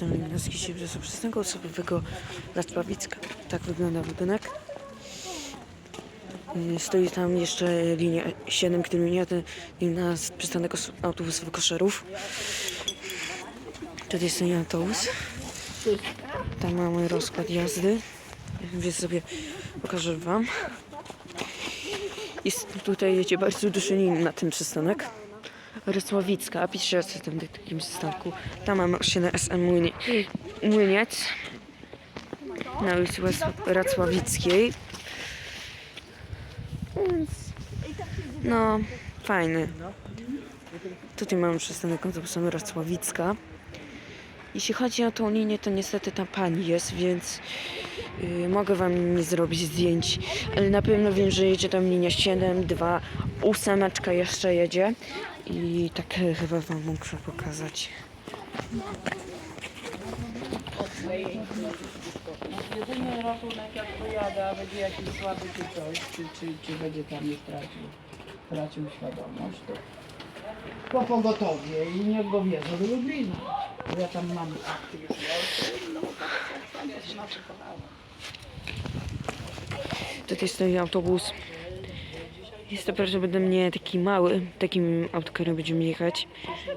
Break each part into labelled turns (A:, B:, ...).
A: strony Gimnazjski Siebierza Przystanku Osobowego Racławicka. Tak wygląda budynek. Y, Stoi tam jeszcze linia 7 km na przystanek os- autobusowy Koszarów. Tutaj stoi autobus. Tam mamy rozkład jazdy. Więc sobie pokażę wam. Jest tutaj jedzie bardzo duży na ten przystanek. Rysławicka, pisze o tym takim przystanku. Tam mamy 8 SM Młynie, Młyniec na ulicy Racławickiej. No, fajny. Tutaj mamy przystanek autobusowy Racławicka. Jeśli chodzi o tą linię, to niestety tam pani jest, więc yy, mogę wam nie zrobić zdjęć, ale na pewno wiem, że jedzie tam linia 7, 2, ósemeczka jeszcze jedzie i tak e, chyba wam muszę pokazać.
B: Jedyny ratunek jak pojada, będzie jakiś słaby czy coś, czy, czy, czy będzie tam już tracił, tracił świadomość, to po pogotowie i niech go wiedzą do Lublina. Bo Ja tam mam akty już no.
A: Tutaj stoi autobus. Jest to prawdopodobnie taki mały, takim autokarem będziemy jechać.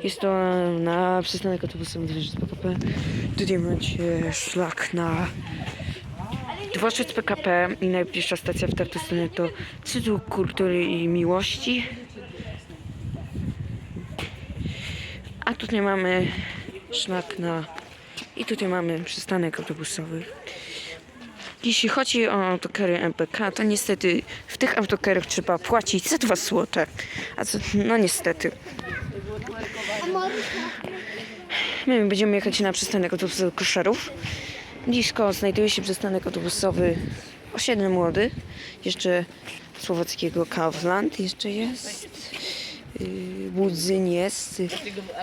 A: Jest to na przystanek autobusowy z PKP. Tutaj macie szlak na dworzec PKP i najbliższa stacja w Tartustynie to Cydół Kultury i Miłości. A tutaj mamy szlak na... I tutaj mamy przystanek autobusowy. Jeśli chodzi o autokary MPK, to niestety w tych autokarach trzeba płacić za 2 złote. A co, no niestety. My będziemy jechać na przystanek autobusowy Koszarów. Blisko znajduje się przystanek autobusowy Osiedle Młody. Jeszcze słowackiego Kaufland jeszcze jest. Budzyn jest.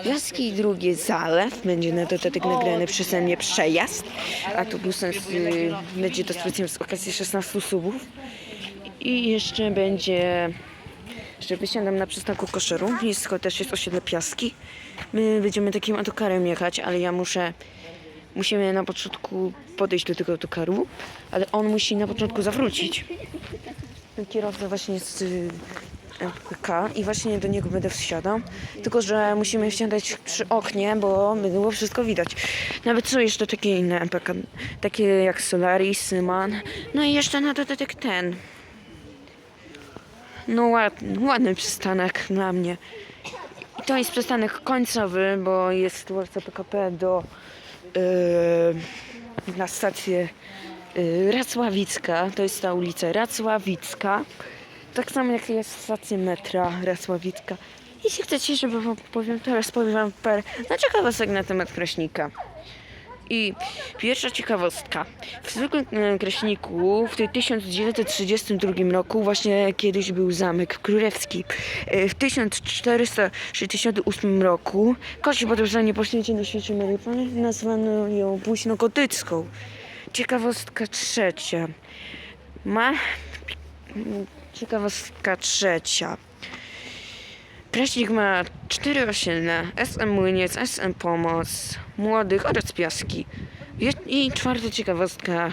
A: Jaski drugie Zalew. Będzie na dodatek nagrany przeze mnie przejazd. Autobusem z, będzie to specjalnie z okazji 16 subów. I jeszcze będzie że wysiadam na przystanku Koszeru. Blisko też jest osiedle Piaski. My będziemy takim autokarem jechać, ale ja muszę... Musimy na początku podejść do tego autokaru, ale on musi na początku zawrócić. Ten kierowca właśnie jest MPK i właśnie do niego będę wsiadał. Tylko, że musimy wsiadać przy oknie, bo by było wszystko widać. Nawet są jeszcze takie inne MPK, takie jak Solaris, Syman. No i jeszcze na dodatek ten. No ładny, ładny przystanek dla mnie. I to jest przystanek końcowy, bo jest dworca PKP do yy, na stację yy, Racławicka. To jest ta ulica Racławicka. Tak samo jak jest stacja metra Racławicka. Jeśli chcecie, żeby wam powiem, teraz powiem wam parę no, na temat Kraśnika. I pierwsza ciekawostka. W zwykłym e, Kraśniku w 1932 roku właśnie kiedyś był zamek królewski. E, W 1468 roku kości podróżanie po świecie na świecie Mary Panny nazwano ją późno gotycką. Ciekawostka trzecia. Ma... Ciekawostka trzecia. Kraśnik ma cztery osiedle, SM Młyniec, SM Pomoc, Młodych oraz Piaski. I czwarta ciekawostka.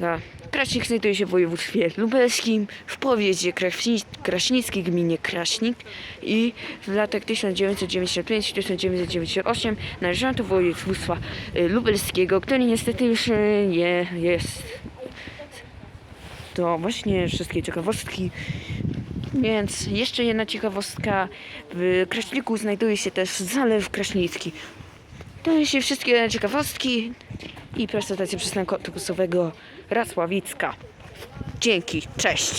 A: No, Kraśnik znajduje się w województwie lubelskim, w powiecie Kraśni- gminie Kraśnik i w latach 1995-1998 należał do województwa y, lubelskiego, który niestety już y, nie jest. To właśnie wszystkie ciekawostki. Więc jeszcze jedna ciekawostka. W Kraśniku znajduje się też Zalew Kraśnicki. To się wszystkie ciekawostki i prezentacja przystanku autobusowego Racławicka. Dzięki, cześć.